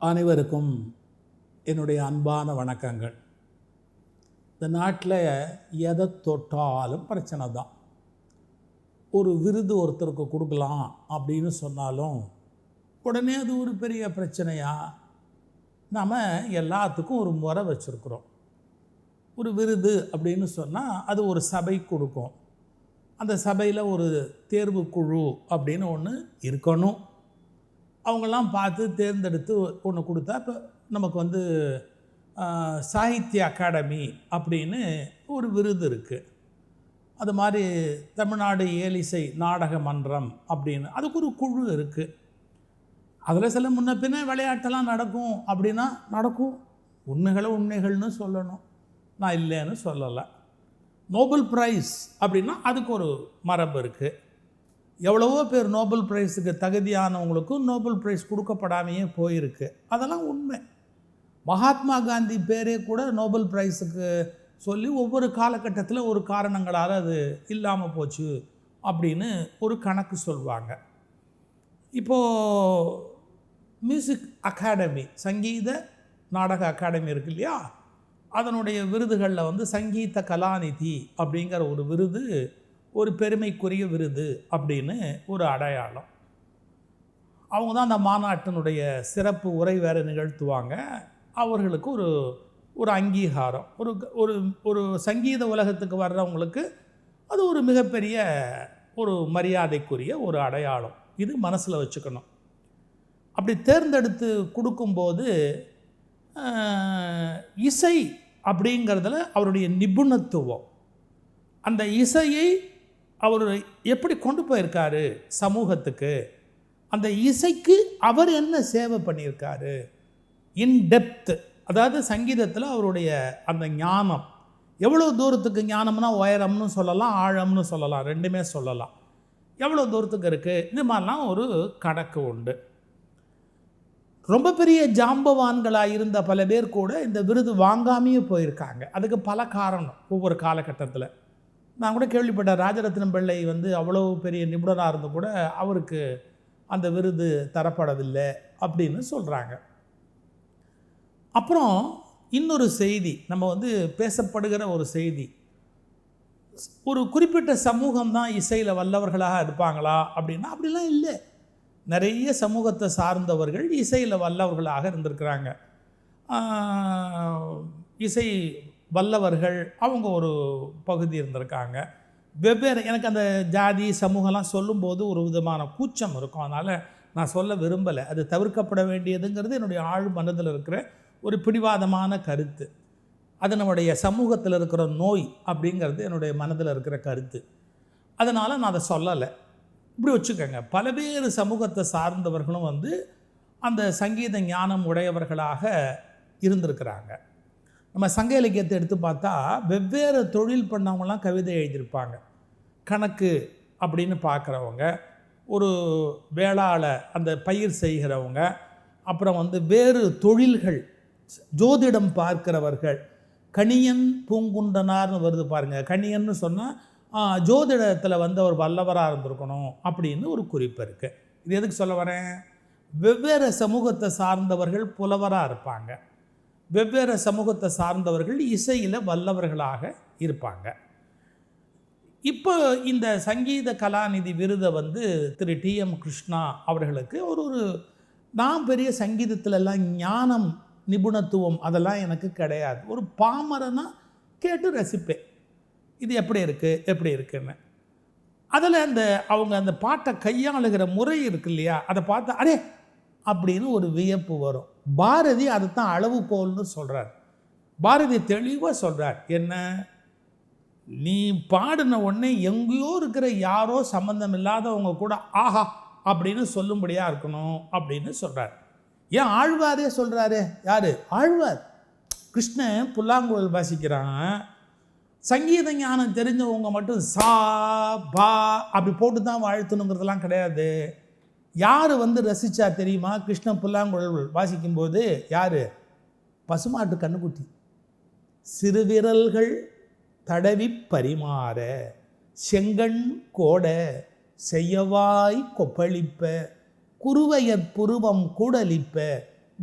அனைவருக்கும் என்னுடைய அன்பான வணக்கங்கள். இந்த நாட்டில் எதை தொட்டாலும் பிரச்சனை தான். ஒரு விருது ஒருத்தருக்கு கொடுக்கலாம் அப்படின்னு சொன்னாலும் உடனே அது ஒரு பெரிய பிரச்சனையா? நாம் எல்லாத்துக்கும் ஒரு முறை வச்சுருக்குறோம். ஒரு விருது அப்படின்னு சொன்னால் அது ஒரு சபை கொடுக்கும். அந்த சபையில் ஒரு தேர்வு குழு அப்படின்னு ஒன்று இருக்கணும். அவங்கெல்லாம் பார்த்து தேர்ந்தெடுத்து ஒன்று கொடுத்தா இப்போ நமக்கு வந்து சாகித்ய அகாடமி அப்படின்னு ஒரு விருது இருக்குது அது மாதிரி தமிழ்நாடு ஏலிசை நாடக மன்றம் அப்படின்னு அதுக்கு ஒரு குழு இருக்குது அதில் சில முன்ன பின்ன விளையாட்டெல்லாம் நடக்கும். அப்படின்னா நடக்கும். உண்மைகளை உண்மைகள்னு சொல்லணும். நான் இல்லைன்னு சொல்லலை. நோபல் ப்ரைஸ் அப்படின்னா அதுக்கு ஒரு மரபு இருக்குது எவ்வளவோ பேர் நோபல் பிரைஸுக்கு தகுதியானவங்களுக்கும் நோபல் பிரைஸ் கொடுக்கப்படாமையே போயிருக்கு. அதெல்லாம் உண்மை. மகாத்மா காந்தி பேரே கூட நோபல் பிரைஸுக்கு சொல்லி ஒவ்வொரு காலகட்டத்தில் ஒரு காரணங்களால் அது இல்லாமல் போச்சு அப்படின்னு ஒரு கணக்கு சொல்லுவாங்க இப்போது மியூசிக் அகாடமி சங்கீத நாடக அகாடமி இருக்கு இல்லையா? அதனுடைய விருதுகளில் வந்து சங்கீத கலாநிதி அப்படிங்கிற ஒரு விருது ஒரு பெருமைக்குரிய விருது அப்படின்னு ஒரு அடையாளம். அவங்க தான் அந்த மாநாட்டினுடைய சிறப்பு உரை வேறு நிகழ்த்துவாங்க. அவர்களுக்கு ஒரு ஒரு அங்கீகாரம். ஒரு ஒரு ஒரு சங்கீத உலகத்துக்கு வர்றவங்களுக்கு அது ஒரு மிகப்பெரிய ஒரு மரியாதைக்குரிய ஒரு அடையாளம். இது மனசில் வச்சுக்கணும். அப்படி தேர்ந்தெடுத்து கொடுக்கும்போது இசை அப்படிங்கிறதுல அவருடைய நிபுணத்துவம். அந்த இசையை அவர் எப்படி கொண்டு போயிருக்காரு சமூகத்துக்கு? அந்த இசைக்கு அவர் என்ன சேவை பண்ணியிருக்காரு? இன் டெப்த் அதாவது சங்கீதத்தில் அவருடைய அந்த ஞானம். எவ்வளோ தூரத்துக்கு ஞானம்னா உயரம்னு சொல்லலாம் ஆழம்னு சொல்லலாம் ரெண்டுமே சொல்லலாம். எவ்வளோ தூரத்துக்கு இருக்குது இது மாதிரிலாம் ஒரு கணக்கு உண்டு. ரொம்ப பெரிய ஜாம்பவான்களாக இருந்த பல பேர் கூட இந்த விருது வாங்காமையே போயிருக்காங்க. அதுக்கு பல காரணம் ஒவ்வொரு காலகட்டத்தில். நான் கூட கேள்விப்பட்டேன். ராஜரத்னம் பிள்ளை வந்து அவ்வளோ பெரிய நிபுணராக இருந்து கூட அவருக்கு அந்த விருது தரப்படவில்லை அப்படின்னு சொல்கிறாங்க அப்புறம் இன்னொரு செய்தி நம்ம வந்து பேசப்படுகிற ஒரு செய்தி. ஒரு குறிப்பிட்ட சமூகம் தான் இசையில் வல்லவர்களாக இருப்பாங்களா அப்படின்னா அப்படிலாம் இல்லை. நிறைய சமூகத்தை சார்ந்தவர்கள் இசையில் வல்லவர்களாக இருந்திருக்கிறாங்க. இசை வல்லவர்கள் அவங்க ஒரு பகுதி இருந்திருக்காங்க. வெவ்வேறு எனக்கு அந்த ஜாதி சமூகம்லாம் சொல்லும்போது ஒரு விதமான கூச்சம் இருக்கும். அதனால் நான் சொல்ல விரும்பலை. அது தவிர்க்கப்பட வேண்டியதுங்கிறது என்னுடைய ஆழ் மனதில் இருக்கிற ஒரு பிடிவாதமான கருத்து. அது நம்முடைய சமூகத்தில் இருக்கிற நோய் அப்படிங்கிறது என்னுடைய மனதில் இருக்கிற கருத்து. அதனால் நான் அதை சொல்லலை. இப்படி வச்சுக்கோங்க. பல்வேறு சமூகத்தை சார்ந்தவர்களும் வந்து அந்த சங்கீத ஞானம் உடையவர்களாக இருந்திருக்கிறாங்க. நம்ம சங்க இலக்கியத்தை எடுத்து பார்த்தா வெவ்வேறு தொழில் பண்ணவங்களாம் கவிதை எழுதியிருப்பாங்க. கணக்கு அப்படின்னு பார்க்குறவங்க ஒரு வேளாள அந்த பயிர் செய்கிறவங்க அப்புறம் வந்து வேறு தொழில்கள் ஜோதிடம் பார்க்கிறவர்கள் கணியன் பூங்குண்டனார்னு வருது பாருங்கள் கணியன்னு சொன்னால் ஜோதிடத்தில் வந்து அவர் வல்லவராக இருந்திருக்கணும் அப்படின்னு ஒரு குறிப்பு இருக்குது இது எதுக்கு சொல்ல வரேன்? வெவ்வேறு சமூகத்தை சார்ந்தவர்கள் புலவராக இருப்பாங்க. வெவ்வேறு சமூகத்தை சார்ந்தவர்கள் இசையில் வல்லவர்களாக இருப்பாங்க. இப்போ இந்த சங்கீத கலாநிதி விருதை வந்து திரு டி எம் கிருஷ்ணா அவர்களுக்கு ஒரு ஒரு நான் பெரிய சங்கீதத்திலெல்லாம் ஞானம் நிபுணத்துவம் அதெல்லாம் எனக்கு கிடையாது. ஒரு பாமரனா கேட்டு ரசிப்பேன். இது எப்படி இருக்குது எப்படி இருக்குன்னு. அதில் அந்த அவங்க அந்த பாட்டை கையாளுகிற முறை இருக்கு இல்லையா அதை பார்த்தா அடே அப்படின்னு ஒரு வியப்பு வரும். பாரதி அதைத்தான் அளவுகோல்னு சொல்கிறார் பாரதி தெளிவாக சொல்கிறார் என்ன? நீ பாடின உடனே எங்கேயோ இருக்கிற யாரோ சம்மந்தம் இல்லாதவங்க கூட ஆஹா அப்படின்னு சொல்லும்படியாக இருக்கணும் அப்படின்னு சொல்கிறார் ஏன் ஆழ்வாரே சொல்கிறாரு யார்? ஆழ்வார். கிருஷ்ணன் புல்லாங்குழல் வாசிக்கிறான். சங்கீத ஞானம் தெரிஞ்சவங்க மட்டும் சா பா அப்படி போட்டு தான் வாழ்த்தணுங்கிறதெல்லாம் கிடையாது. யார் வந்து ரசிச்சா தெரியுமா? கிருஷ்ணன் புல்லாங்குழல் வாசிக்கும்போது யார்? பசுமாட்டு கண்ணுக்குட்டி. சிறுவிரல்கள் தடவி பரிமாற செங்கண் கோட செய்யவாய் கொப்பளிப்ப குருவையற் புருவம் கூடலிப்ப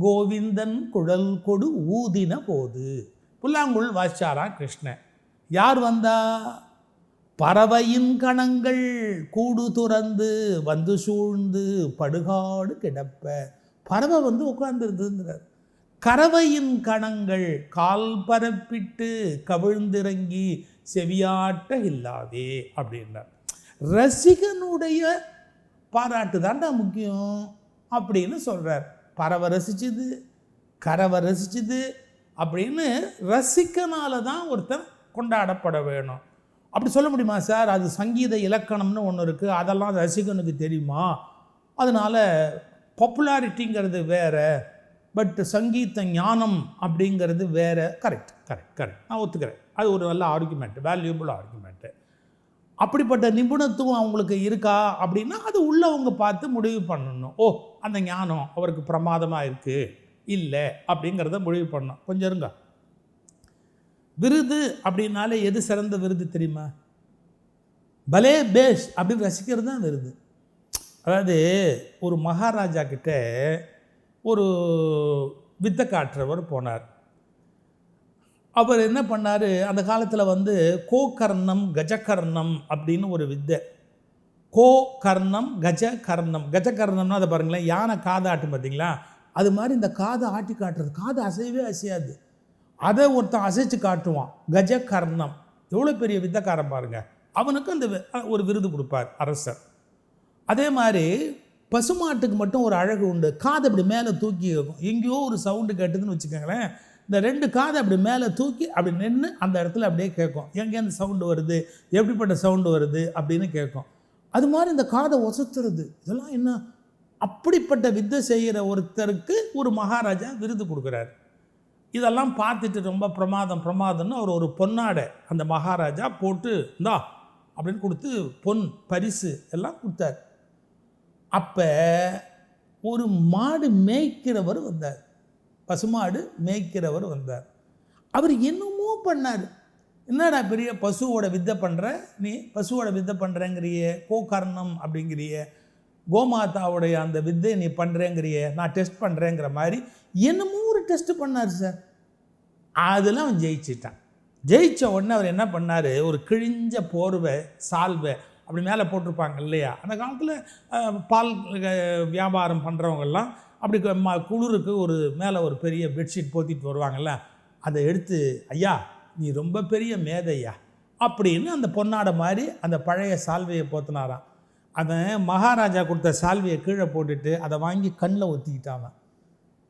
கோவிந்தன் குழல் கொடு ஊதின போது. புல்லாங்குழல் வாசிச்சாரா கிருஷ்ணன்? யார் வந்தா? பறவையின் கணங்கள் கூடு துறந்து வந்து சூழ்ந்து படுகாடு கிடப்ப. பறவை வந்து உட்கார்ந்துருந்துங்கிறார் கறவையின் கணங்கள் கால் பரப்பிட்டு கவிழ்ந்திறங்கி செவியாட்ட இல்லாதே அப்படின்னார். ரசிகனுடைய பாராட்டு தான்டா முக்கியம் அப்படின்னு சொல்கிறார் பறவை ரசிச்சுது கறவை ரசிச்சுது அப்படின்னு ரசிக்கனால தான் ஒருத்தன் கொண்டாடப்பட வேணும். அப்படி சொல்ல முடியுமா சார்? அது சங்கீத இலக்கணம்னு ஒன்று இருக்குது அதெல்லாம் ரசிகனுக்கு தெரியுமா? அதனால் பாப்புலாரிட்டிங்கிறது வேறு பட் சங்கீத ஞானம் அப்படிங்கிறது வேறு. கரெக்ட் கரெக்ட் கரெக்ட் நான் ஒத்துக்கிறேன். அது ஒரு நல்ல ஆர்குமெண்ட்டு வேல்யூபிள் ஆர்குமெண்ட்டு அப்படிப்பட்ட நிபுணத்துவம் அவங்களுக்கு இருக்கா அப்படின்னா அது உள்ளவங்க பார்த்து முடிவு பண்ணணும். ஓ அந்த ஞானம் அவருக்கு பிரமாதமாக இருக்குது இல்லை அப்படிங்கிறத முடிவு பண்ணணும். கொஞ்சம் இருங்க. விருது அப்படின்னாலே எது சிறந்த விருது தெரியுமா? பலே பேஷ் அப்படின்னு ரசிக்கிறது தான் விருது. அதாவது ஒரு மகாராஜா கிட்ட ஒரு வித்த காட்டுறவர் போனார். அவர் என்ன பண்ணார்? அந்த காலத்தில் வந்து கோகர்ணம் கஜகர்ணம் அப்படின்னு ஒரு வித்தை. கோ கர்ணம் கஜ கர்ணம் கஜகர்ணம்னா அதை பாருங்களேன் யானை காதை ஆட்டும் பார்த்தீங்களா? அது மாதிரி இந்த காதை ஆட்டி காட்டுறது. காது அசையவே அசையாது. அதை ஒருத்தன் அசைச்சு காட்டுவான். கஜ கர்ணம் எவ்வளோ பெரிய வித்தக்காரன் பாருங்க. அவனுக்கு அந்த வி- ஒரு விருது கொடுப்பார் அரசர். அதே மாதிரி பசுமாட்டுக்கு மட்டும் ஒரு அழகு உண்டு. காதை அப்படி மேலே தூக்கி இருக்கும் எங்கேயோ ஒரு சவுண்டு கேட்டுதுன்னு வச்சுக்கோங்களேன். இந்த ரெண்டு காதை அப்படி மேலே தூக்கி அப்படி நின்று அந்த இடத்துல அப்படியே கேட்கும். எங்கேருந்து சவுண்டு வருது? எப்படிப்பட்ட சவுண்டு வருது? அப்படின்னு கேட்கும். அது மாதிரி இந்த காதை ஒசத்துறது. இதெல்லாம் என்ன? அப்படிப்பட்ட வித்தை செய்கிற ஒருத்தருக்கு ஒரு மகாராஜா விருது கொடுக்குறாரு. இதெல்லாம் பார்த்துட்டு ரொம்ப பிரமாதம் பிரமாதம்னு அவர் ஒரு பொன்னாடை அந்த மகாராஜா போட்டு இந்தா அப்படின்னு கொடுத்து பொன் பரிசு எல்லாம் கொடுத்தார். அப்போ ஒரு மாடு மேய்க்கிறவர் வந்தார். பசுமாடு மேய்க்கிறவர் வந்தார். அவர் என்னமோ பண்ணார். என்னடா பெரிய பசுவோட வித்தை பண்ணுற நீ பசுவோட வித்தை பண்ணுறேங்கிறியே கோகர்ணம் அப்படிங்கிறிய கோமாதாவுடைய அந்த வித்தை நீ பண்ணுறேங்கிறிய நான் டெஸ்ட் பண்ணுறேங்கிற மாதிரி என்னமோ ஒரு டெஸ்ட் பண்ணார் சார் அதில் அவன் ஜெயிச்சிட்டான். ஜெயிச்ச உடனே அவர் என்ன பண்ணார்? ஒரு கிழிஞ்ச போர்வை சால்வை அப்படி மேலே போட்டிருப்பாங்க இல்லையா? அந்த காலத்தில் பால் வியாபாரம் பண்ணுறவங்கெல்லாம் அப்படி குளிருக்கு ஒரு மேலே ஒரு பெரிய பெட்ஷீட் போத்திட்டு வருவாங்கல்ல? அதை எடுத்து ஐயா நீ ரொம்ப பெரிய மேதையா? அப்படின்னு அந்த பொன்னாடை மாதிரி அந்த பழைய சால்வையை போத்தினாராம். அவன் மகாராஜா கொடுத்த சால்வியை கீழே போட்டுட்டு அதை வாங்கி கண்ணில் ஒத்திக்கிட்டான்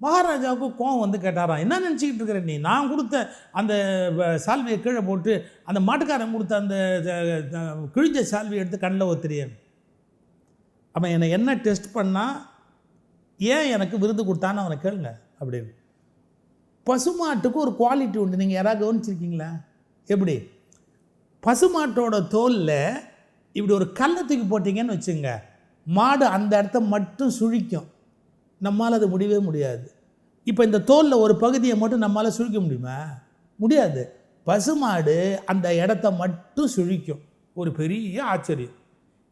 மகாராஜாவுக்கு கோவம் வந்து கேட்டாராம் என்ன நினச்சிக்கிட்டு இருக்கிற நீ? நான் கொடுத்த அந்த வ- கீழே போட்டு அந்த மாட்டுக்காரன் கொடுத்த அந்த கிழிஞ்ச சால்வியை எடுத்து கண்ணில் ஒத்துறியேன் அவன் என்னை என்ன டெஸ்ட் பண்ணால் ஏன் எனக்கு விருது கொடுத்தான்னு அவனை கேளுங்க அப்படின்னு. பசுமாட்டுக்கு ஒரு குவாலிட்டி உண்டு. நீங்கள் யாராவது கவனிச்சிருக்கீங்களா? எப்படி? பசுமாட்டோட தோலில் இப்படி ஒரு கல்லை தூக்கி போட்டிங்கன்னு வச்சுங்க மாடு அந்த இடத்த மட்டும் சுழிக்கும். நம்மால் அது முடியவே முடியாது. இப்போ இந்த தோலில் ஒரு பகுதியை மட்டும் நம்மால் சுழிக்க முடியுமா? முடியாது. பசுமாடு அந்த இடத்த மட்டும் சுழிக்கும். ஒரு பெரிய ஆச்சரியம்.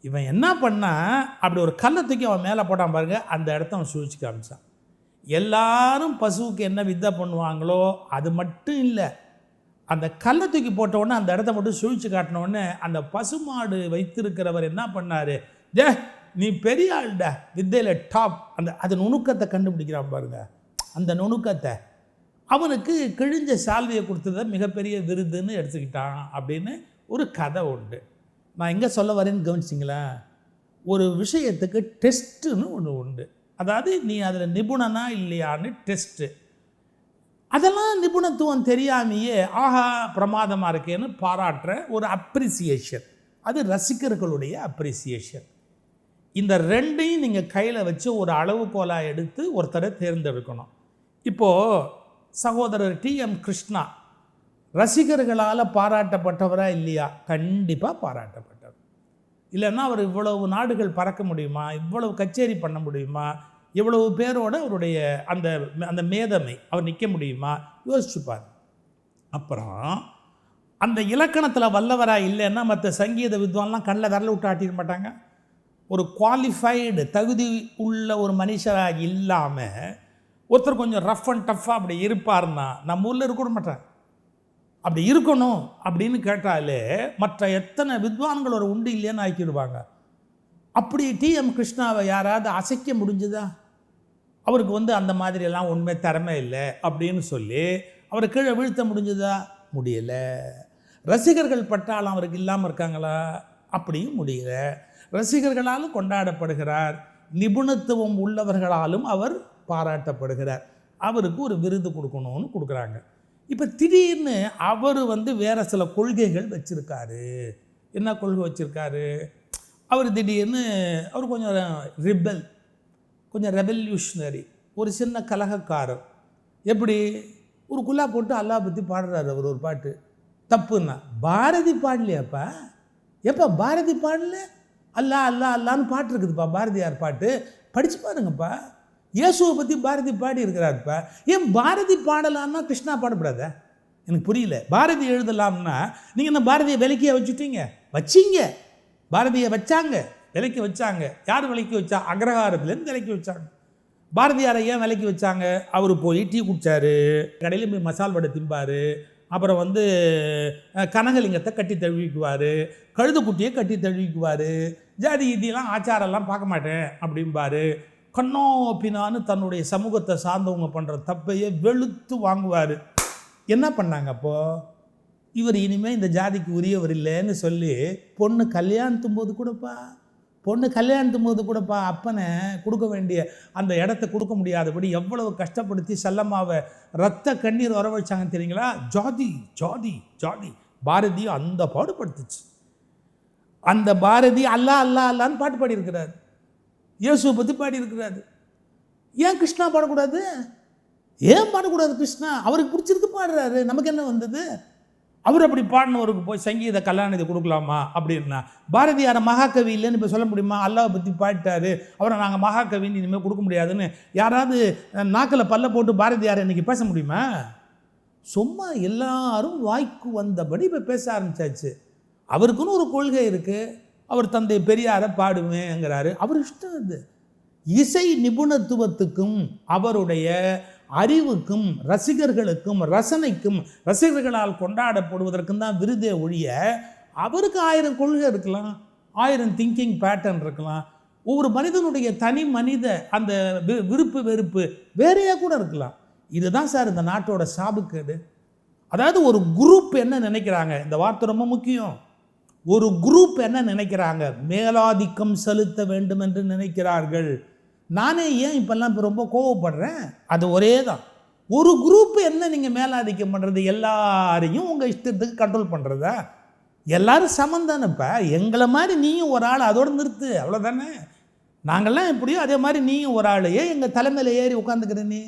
இவன் என்ன பண்ணா அப்படி ஒரு கல்லை தூக்கி அவன் மேலே போட்டான் பாருங்க அந்த இடத்த அவன் சுழிச்சு காமிச்சான். எல்லாரும் பசுவுக்கு என்ன வித்தை பண்ணுவாங்களோ அது மட்டும் இல்லை. அந்த கல்லை தூக்கி போட்டவுடனே அந்த இடத்த மட்டும் சுழிச்சு காட்டினோடனே அந்த பசுமாடு வைத்திருக்கிறவர் என்ன பண்ணார்? டே நீ பெரிய ஆள்ட வித்தையில் டாப் அந்த அது நுணுக்கத்தை கண்டுபிடிக்கிறான் பாருங்க. அந்த நுணுக்கத்தை. அவனுக்கு கிழிஞ்ச சால்வையை கொடுத்ததை மிகப்பெரிய விருதுன்னு எடுத்துக்கிட்டான் அப்படின்னு ஒரு கதை உண்டு. நான் எங்கே சொல்ல வரேன்னு கவனிச்சிங்களா? ஒரு விஷயத்துக்கு டெஸ்ட்டுன்னு ஒன்று உண்டு. அதாவது நீ அதில் நிபுணனா இல்லையான்னு டெஸ்ட்டு அதெல்லாம் நிபுணத்துவம் தெரியாமையே ஆஹா பிரமாதமாக இருக்கேன்னு பாராட்டுற ஒரு அப்ரிசியேஷன் அது ரசிகர்களுடைய அப்ரிசியேஷன் இந்த ரெண்டையும் நீங்கள் கையில் வச்சு ஒரு அளவுகோலாக எடுத்து ஒருத்தரை தேர்ந்தெடுக்கணும். இப்போது சகோதரர் டி எம் கிருஷ்ணா ரசிகர்களால் பாராட்டப்பட்டவரா இல்லையா? கண்டிப்பாக பாராட்டப்பட்டவர். இல்லைன்னா அவர் இவ்வளவு நாடுகள் பறக்க முடியுமா? இவ்வளவு கச்சேரி பண்ண முடியுமா? இவ்வளவு பேரோட அவருடைய அந்த அந்த மேதமை அவர் நிற்க முடியுமா? யோசிச்சுப்பார் அப்புறம் அந்த இலக்கணத்தில் வல்லவராக இல்லைன்னா மற்ற சங்கீத வித்வான்லாம் கண்ணில் விரல விட்டு ஆட்டிட மாட்டாங்க. ஒரு குவாலிஃபைடு தகுதி உள்ள ஒரு மனுஷராக இல்லாமல் ஒருத்தர் கொஞ்சம் ரஃப் அண்ட் டஃப்பாக அப்படி இருப்பார்னா நம்ம ஊரில் இருக்க விட மாட்டார் அப்படி இருக்கணும் அப்படின்னு கேட்டாலே மற்ற எத்தனை வித்வான்கள் ஒரு உண்டு இல்லைன்னு ஆக்கிடுவாங்க. அப்படி டிஎம் கிருஷ்ணாவை யாராவது அசைக்க முடிஞ்சுதா? அவருக்கு வந்து அந்த மாதிரியெல்லாம் உண்மை திறமை இல்லை அப்படின்னு சொல்லி அவரை கீழே வீழ்த்த முடிஞ்சுதா? முடியலை. ரசிகர்கள் பட்டாலும் அவருக்கு இல்லாமல் இருக்காங்களா? அப்படியும் முடியல. ரசிகர்களாலும் கொண்டாடப்படுகிறார். நிபுணத்துவம் உள்ளவர்களாலும் அவர் பாராட்டப்படுகிறார். அவருக்கு ஒரு விருது கொடுக்கணும்னு கொடுக்குறாங்க. இப்போ திடீர்னு அவர் வந்து வேறு சில கொள்கைகள் வச்சுருக்காரு. என்ன கொள்கை வச்சுருக்காரு? அவர் திடீர்னு அவர் கொஞ்சம் ரிபல் கொஞ்சம் ரெவல்யூஷனரி ஒரு சின்ன கலகக்காரர். எப்படி? ஒரு குல்லா போட்டு அல்லாஹ் பற்றி பாடுறாரு அவர் ஒரு பாட்டு. தப்புன்னா பாரதி பாடலையாப்பா? எப்போ பாரதி பாடல? அல்லா அல்லா அல்லான்னு பாட்டு இருக்குதுப்பா பாரதியார் பாட்டு. படித்து பாருங்கப்பா. இயேசுவை பற்றி பாரதி பாடி இருக்கிறாருப்பா ஏன் பாரதி பாடலான்னா கிருஷ்ணா பாடப்படாத? எனக்கு புரியல. பாரதி எழுதலாம்னா நீங்கள் என்ன பாரதியை விலக்கியாக வச்சுட்டீங்க? வச்சிங்க. பாரதியை வச்சாங்க விலைக்கு வச்சாங்க. யார் விலைக்கு வச்சா? அக்ரஹாரத்துலேருந்து விலைக்கு வச்சாங்க. பாரதியாரை ஏன் விலைக்கு வச்சாங்க? அவர் போய் டீ குடிச்சாரு கடையில் போய் மசால் வடை திம்பார் அப்புறம் வந்து கனகலிங்கத்தை கட்டி தழுவிக்குவார் கழுதுக்குட்டியை கட்டி தழுவிக்குவார். ஜாதி இதெல்லாம் ஆச்சாரம்லாம் பார்க்க மாட்டேன் அப்படிம்பார். கண்ணோ பின்னான்னு தன்னுடைய சமூகத்தை சார்ந்தவங்க பண்ணுற தப்பையே வெளுத்து வாங்குவார். என்ன பண்ணாங்க அப்போது இவர் இனிமேல் இந்த ஜாதிக்கு உரியவர் இல்லைன்னு சொல்லி பொண்ணு கல்யாணத்தும் போது கூடப்பா. பொண்ணு கல்யாணத்தும் போது கூடப்பா. அப்பனை கொடுக்க வேண்டிய அந்த இடத்த கொடுக்க முடியாதபடி எவ்வளவு கஷ்டப்படுத்தி செல்லம்மாவை ரத்த கண்ணீர் வர தெரியுங்களா? ஜாதி ஜாதி ஜாதி. பாரதியும் அந்த பாடுபடுத்துச்சு அந்த பாரதி அல்லா அல்லா அல்லான்னு பாட்டு பாடியிருக்கிறார். இயேசுவை பற்றி பாடியிருக்கிறாரு. ஏன் கிருஷ்ணா பாடக்கூடாது? ஏன் பாடக்கூடாது கிருஷ்ணா? அவருக்கு பிடிச்சிருக்கு பாடுறாரு. நமக்கு என்ன வந்தது? அவர் அப்படி பாடினவருக்கு போய் சங்கீத கல்யாணத்தை கொடுக்கலாமா அப்படின்னா பாரதியாரை மகாகவி இல்லைன்னு இப்போ சொல்ல முடியுமா? அல்லாவை பற்றி பாடிட்டாரு. அவரை நாங்கள் மகாகவின்னு இனிமேல் கொடுக்க முடியாதுன்னு யாராவது நாக்கில் பல்ல போட்டு பாரதியார் இன்னைக்கு பேச முடியுமா? சும்மா எல்லாரும் வாய்க்கு வந்தபடி இப்போ பேச ஆரம்பித்தாச்சு அவருக்குன்னு ஒரு கொள்கை இருக்குது அவர் தந்தை பெரியாரை பாடுவேங்கிறாரு. அவர் இஷ்டம் அது. இசை நிபுணத்துவத்துக்கும் அவருடைய அறிவுக்கும் ரசிகர்களுக்கும் ரசனைக்கும் ரசிகர்களால் கொண்டாடப்படுவதற்கும் தான் விருதே ஒழிய அவருக்கு ஆயிரம் கொள்கை இருக்கலாம் ஆயிரம் திங்கிங் பேட்டர்ன் இருக்கலாம். ஒவ்வொரு மனிதனுடைய தனி மனித அந்த விருப்பு வெறுப்பு வேறையாக கூட இருக்கலாம். இதுதான் சார் இந்த நாட்டோட சாபுக்கேடு. அதாவது ஒரு குரூப் என்ன நினைக்கிறாங்க? இந்த வார்த்தை ரொம்ப முக்கியம். ஒரு குரூப் என்ன நினைக்கிறாங்க? மேலாதிக்கம் செலுத்த வேண்டும் என்று நினைக்கிறார்கள். நானே ஏன் இப்பெல்லாம் இப்போ ரொம்ப கோவப்படுறேன்? அது ஒரே தான் ஒரு குரூப்பு என்ன நீங்கள் மேலாதிக்கம் பண்ணுறது எல்லாரையும் உங்கள் இஷ்டத்துக்கு கண்ட்ரோல் பண்ணுறதா எல்லாரும் சமந்தானப்பா எங்களை மாதிரி நீயும் ஒரு ஆள் அதோட நிறுத்து. அவ்வளோதானே நாங்கள்லாம் எப்படியோ அதே மாதிரி நீயும் ஒரு ஆள் ஏன் எங்கள் தலைமையில் ஏறி உட்காந்துக்கிற நீ.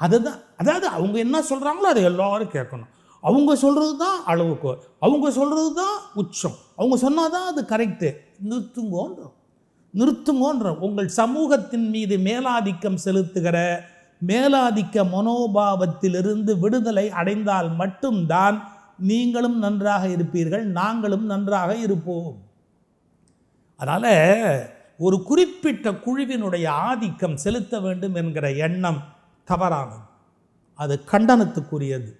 அதுதான். அதாவது அவங்க என்ன சொல்கிறாங்களோ அதை எல்லோரும் கேட்கணும். அவங்க சொல்கிறது தான் அளவுக்கு அவங்க சொல்கிறது தான் உச்சம். அவங்க சொன்னால் தான் அது கரெக்டு நிறுத்துங்கோன்றோம். நிறுத்துங்கோன்றோம் உங்கள் சமூகத்தின் மீது மேலாதிக்கம் செலுத்துகிற மேலாதிக்க மனோபாவத்திலிருந்து விடுதலை அடைந்தால் மட்டும்தான் நீங்களும் நன்றாக இருப்பீர்கள் நாங்களும் நன்றாக இருப்போம். அதனால் ஒரு குறிப்பிட்ட குழுவினுடைய ஆதிக்கம் செலுத்த வேண்டும் என்கிற எண்ணம் தவறானது. அது கண்டனத்துக்குரியது.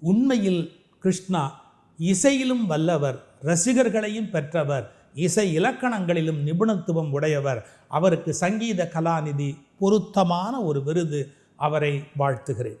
உண்மையில் கிருஷ்ணா இசையிலும் வல்லவர் ரசிகர்களையும் பெற்றவர் இசை இலக்கணங்களிலும் நிபுணத்துவம் உடையவர். அவருக்கு சங்கீத கலாநிதி பொருத்தமான ஒரு விருது அவரை வாழ்த்துகிறேன்.